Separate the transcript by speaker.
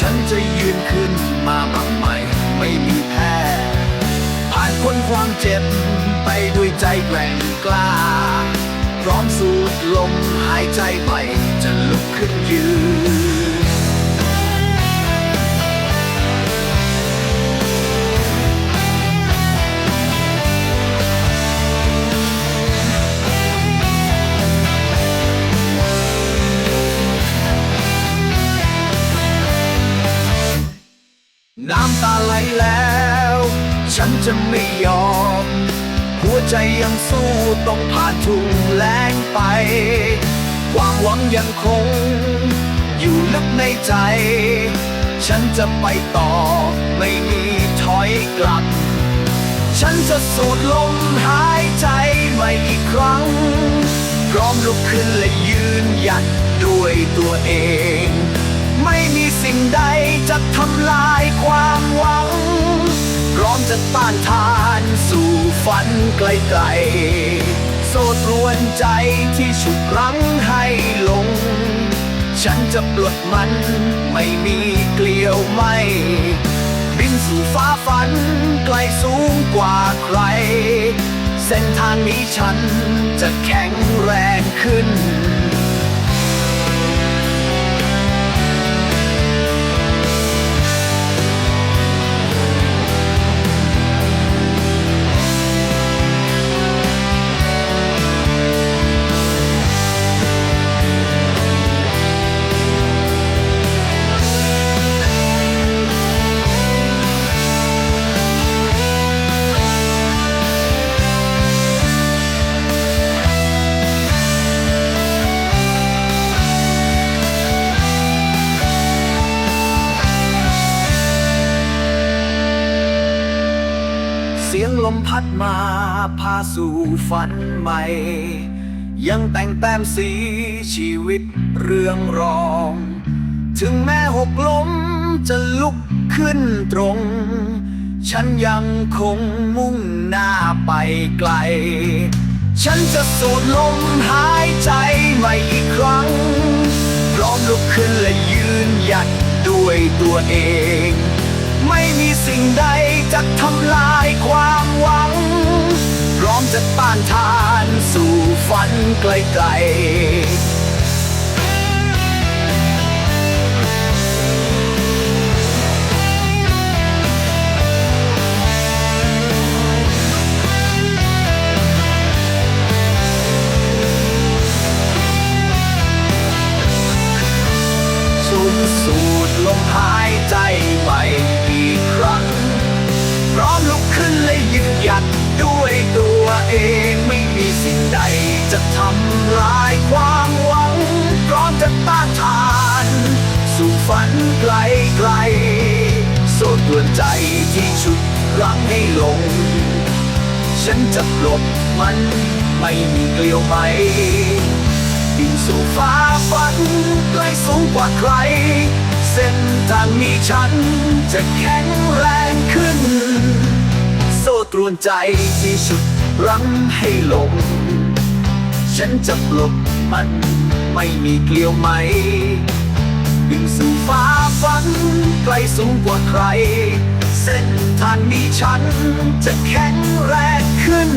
Speaker 1: ฉันจะยืนขึ้นมาใหม่ไม่มีแพ้ผ่านคนความเจ็บไปด้วยใจแกร่งกล้า พร้อมสูดลมหายใจใหม่จะลุกขึ้นยืน แล้ว ฉันจะไม่ยอม หัวใจยังสู้ต้องผ่านทุ่งแล้งไป ความหวังยังคง อยู่ลึกในใจ ฉันจะไปต่อไม่มีถอยกลับ ฉันจะสูดลมหายใจใหม่อีกครั้ง พร้อมลุกขึ้นและยืนหยัดด้วยตัวเอง ไม่มีสิ่งใดจะทำลายความ ต้านทานสู่ฝันไกลๆโซตรวนใจที่ฉุกรั้งให้ลง ฉันจะปลดมันไม่มีเกลียวไม่ บินสู่ฟ้าฝันไกลสูงกว่าใคร เส้นทางนี้ฉันจะแข็งแรงขึ้น สียงลมพัดมาพาสู่ฝันใหม่ ยังแต่งแต้มสีชีวิตเรื่องรอง ถึงแม้หกล้มจะลุกขึ้นตรง ฉันยังคงมุ่งหน้าไปไกล ฉันจะสูดลมหายใจใหม่อีกครั้ง พร้อมลุกขึ้นและยืนหยัดด้วยตัวเอง ไม่มีสิ่งใดจะทำลาย จะต้านทานสู่ฝันไกลๆสูดสูดลมหายใจใหม่อีกครั้งพร้อมลุกขึ้นและยืนหยัดด้วยตัว เองไม่มีสิ่งใดจะทำลายความหวังพร้อมจะต้านทาน สู่ฝันไกลไกลโซ่ตรวนใจที่ชุดรั้งให้ลง ฉันจะปลดมันไม่มีเกลียวไหมบินสู่ฟ้าฝันไกลสูงกว่าใคร เส้นทางมีฉันจะแข็งแรงขึ้น โซ่ตรวนใจที่สุด รั้งให้ลง ฉันจะปลุกมันไม่มีเกลียวไหมบินสู่ฟ้าฝันไกลสูงกว่าใคร เส้นทางนี้ฉันจะแข็งแรงขึ้น